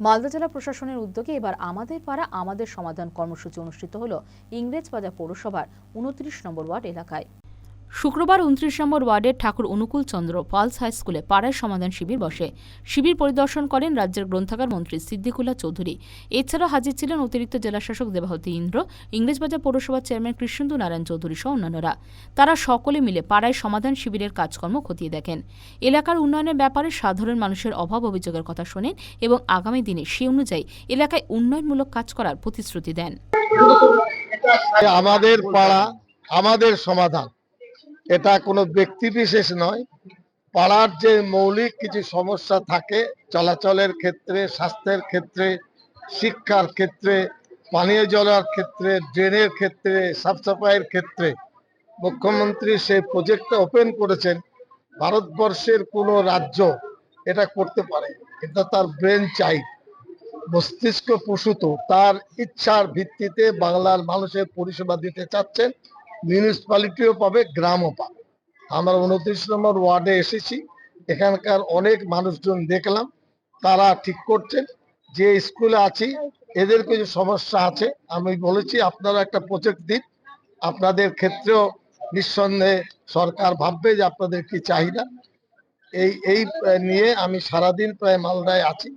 মালদা জেলা প্রশাসনের উদ্যোগে এবার আমাদের পাড়া, আমাদের সমাধান কর্মসূচি অনুষ্ঠিত হল ইংরেজবাজার পৌরসভার উনত্রিশ নম্বর ওয়ার্ড এলাকায়। শুক্রবার উনত্রিশ নম্বর ওয়ার্ডের ঠাকুর অনুকূল চন্দ্র পালস হাই স্কুলে পাড়ায় সমাধান শিবির বসে। শিবির পরিদর্শন করেন রাজ্যের গ্রন্থাগার মন্ত্রী সিদ্দিকুল্লাহ চৌধুরী। এছাড়াও হাজির ছিলেন অতিরিক্ত জেলাশাসক দেবাহতী ইন্দ্র, ইংরেজবাজার পৌরসভার চেয়ারম্যান কৃষ্ণেন্দু নারায়ণ চৌধুরী সহ অন্যান্যরা। তারা সকলে মিলে পাড়ায় সমাধান শিবিরের কাজকর্ম খতিয়ে দেখেন। এলাকার উন্নয়নের ব্যাপারে সাধারণ মানুষের অভাব অভিযোগের কথা শোনেন এবং আগামী দিনে সে অনুযায়ী এলাকায় উন্নয়নমূলক কাজ করার প্রতিশ্রুতি দেন। আমাদের পাড়া, আমাদের সমাধান। এটা কোনো ব্যক্তি বিশেষ নয়। পাড়ার যে মৌলিক কিছু সমস্যা থাকে, চলাচলের ক্ষেত্রে, স্বাস্থ্যের ক্ষেত্রে, শিক্ষার ক্ষেত্রে, পানীয় জলের ক্ষেত্রে, ড্রেনের ক্ষেত্রে সাফ সাফাইয়ের ক্ষেত্রে, মুখ্যমন্ত্রী সেই প্রজেক্টটা ওপেন করেছেন। ভারতবর্ষের কোনো রাজ্য এটা করতে পারে, এটা তার ব্রেন চাই মস্তিষ্ক প্রসূত, তার ইচ্ছার ভিত্তিতে বাংলার মানুষের পরিষেবা দিতে চাচ্ছেন। মিউনিসিপালিটিও পাবে, গ্রামও পাবে। আমরা উনত্রিশ নম্বর ওয়ার্ডে এসেছি। এখানকার অনেক মানুষজন দেখলাম, তারা ঠিক করছেন। যে স্কুলে আছি, এদের কিছু সমস্যা আছে। আমি বলেছি, আপনারা একটা প্রজেক্ট দিন। আপনাদের ক্ষেত্রেও নিঃসন্দেহে সরকার ভাববে যে আপনাদের কি চাহিদা। এই এই নিয়ে আমি সারাদিন প্রায় মালদায় আছি।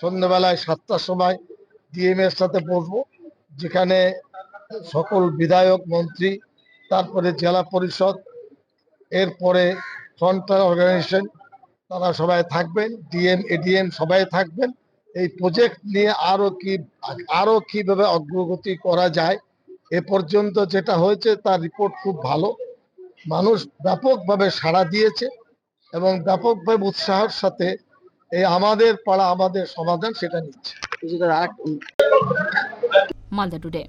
সন্ধ্যাবেলায় সাতটার সময় ডিএম এর সাথে বসবো। যেখানে সকল বিধায়ক, মন্ত্রী তারপরে জেলা পরিষদ এরপরে ফ্রন্টাল অর্গানাইজেশন তারা সবাই থাকবেন ডিএম এডিএম সবাই থাকবেন। এই প্রজেক্ট নিয়ে আরও কি আরও কীভাবে অগ্রগতি করা যায় এ পর্যন্ত যেটা হয়েছে তার রিপোর্ট খুব ভালো। মানুষ ব্যাপকভাবে সাড়া দিয়েছে এবং ব্যাপকভাবে উৎসাহের সাথে এই আমাদের পাড়া আমাদের সমাধান সেটা নিচ্ছে। মালদা টুডে